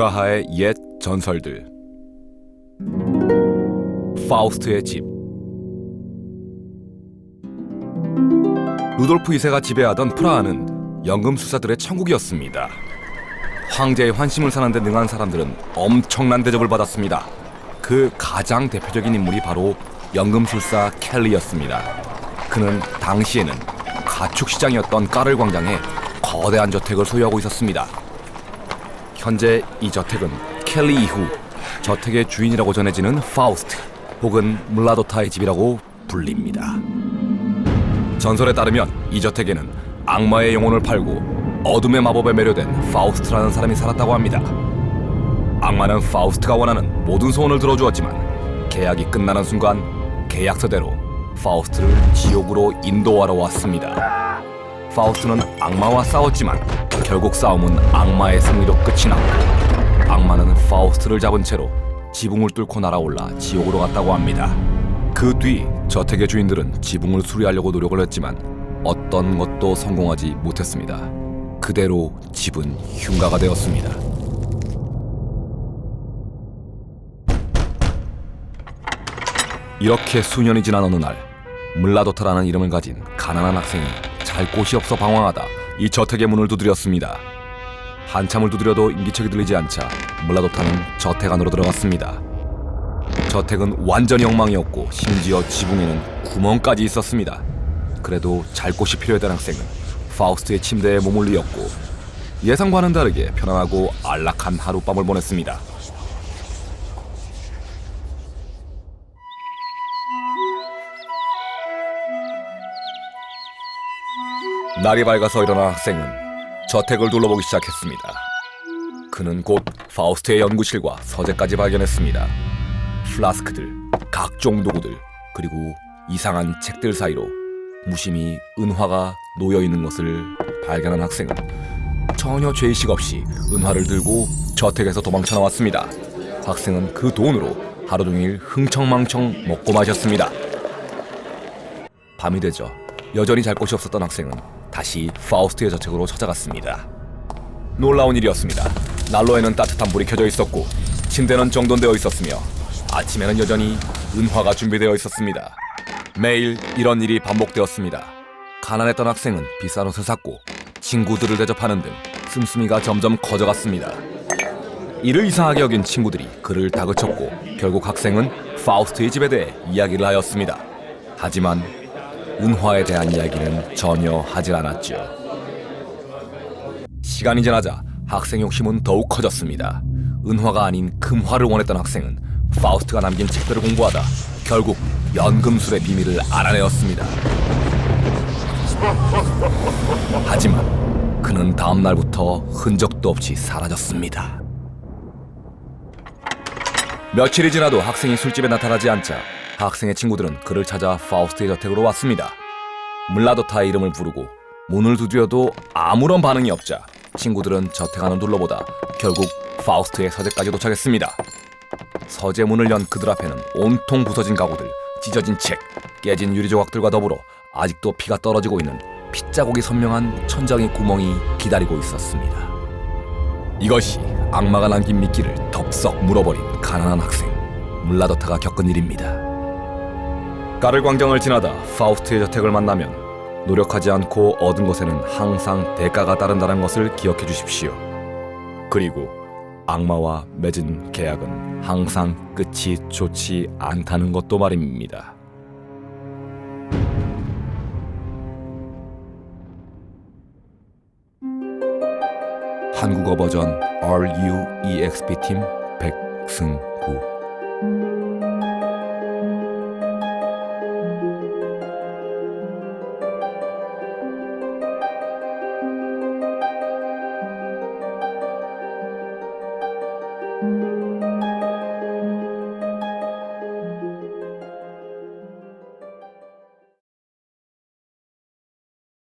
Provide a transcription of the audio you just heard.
프라하의 옛 전설들 파우스트의 집 루돌프 2세가 지배하던 프라하는 연금술사들의 천국이었습니다. 황제의 환심을 사는 데 능한 사람들은 엄청난 대접을 받았습니다. 그 가장 대표적인 인물이 바로 연금술사 켈리였습니다. 그는 당시에는 가축 시장이었던 까를 광장에 거대한 저택을 소유하고 있었습니다. 현재 이 저택은 켈리 이후 저택의 주인이라고 전해지는 파우스트 혹은 물라도타의 집이라고 불립니다. 전설에 따르면 이 저택에는 악마의 영혼을 팔고 어둠의 마법에 매료된 파우스트라는 사람이 살았다고 합니다. 악마는 파우스트가 원하는 모든 소원을 들어주었지만 계약이 끝나는 순간 계약서대로 파우스트를 지옥으로 인도하러 왔습니다. 파우스트는 악마와 싸웠지만 결국 싸움은 악마의 승리로 끝이 났고 악마는 파우스트를 잡은 채로 지붕을 뚫고 날아올라 지옥으로 갔다고 합니다. 그 뒤 저택의 주인들은 지붕을 수리하려고 노력을 했지만 어떤 것도 성공하지 못했습니다. 그대로 집은 흉가가 되었습니다. 이렇게 수년이 지난 어느 날 물라도타라는 이름을 가진 가난한 학생이 잘 곳이 없어 방황하다 이 저택의 문을 두드렸습니다. 한참을 두드려도 인기척이 들리지 않자 물라도타는 저택 안으로 들어갔습니다. 저택은 완전히 엉망이었고 심지어 지붕에는 구멍까지 있었습니다. 그래도 잘 곳이 필요했던 학생은 파우스트의 침대에 몸을 뉘었고 예상과는 다르게 편안하고 안락한 하룻밤을 보냈습니다. 날이 밝아서 일어난 학생은 저택을 둘러보기 시작했습니다. 그는 곧 파우스트의 연구실과 서재까지 발견했습니다. 플라스크들, 각종 도구들, 그리고 이상한 책들 사이로 무심히 은화가 놓여 있는 것을 발견한 학생은 전혀 죄의식 없이 은화를 들고 저택에서 도망쳐 나왔습니다. 학생은 그 돈으로 하루 종일 흥청망청 먹고 마셨습니다. 밤이 되죠. 여전히 잘 곳이 없었던 학생은 다시 파우스트의 저택으로 찾아갔습니다. 놀라운 일이었습니다. 난로에는 따뜻한 불이 켜져 있었고 침대는 정돈되어 있었으며 아침에는 여전히 은화가 준비되어 있었습니다. 매일 이런 일이 반복되었습니다. 가난했던 학생은 비싼 옷을 샀고 친구들을 대접하는 등 씀씀이가 점점 커져갔습니다. 이를 이상하게 여긴 친구들이 그를 다그쳤고 결국 학생은 파우스트의 집에 대해 이야기를 하였습니다. 하지만 은화에 대한 이야기는 전혀 하질 않았죠. 시간이 지나자 학생 욕심은 더욱 커졌습니다. 은화가 아닌 금화를 원했던 학생은 파우스트가 남긴 책들을 공부하다 결국 연금술의 비밀을 알아내었습니다. 하지만 그는 다음 날부터 흔적도 없이 사라졌습니다. 며칠이 지나도 학생이 술집에 나타나지 않자 학생의 친구들은 그를 찾아 파우스트의 저택으로 왔습니다. 물라도타의 이름을 부르고 문을 두드려도 아무런 반응이 없자 친구들은 저택 안을 둘러보다 결국 파우스트의 서재까지 도착했습니다. 서재 문을 연 그들 앞에는 온통 부서진 가구들, 찢어진 책, 깨진 유리 조각들과 더불어 아직도 피가 떨어지고 있는 핏자국이 선명한 천장의 구멍이 기다리고 있었습니다. 이것이 악마가 남긴 미끼를 덥석 물어버린 가난한 학생 물라더타가 겪은 일입니다. 까를 광장을 지나다 파우스트의 저택을 만나면 노력하지 않고 얻은 것에는 항상 대가가 따른다는 것을 기억해 주십시오. 그리고 악마와 맺은 계약은 항상 끝이 좋지 않다는 것도 말입니다. 한국어 버전 RUEXP 팀 백승구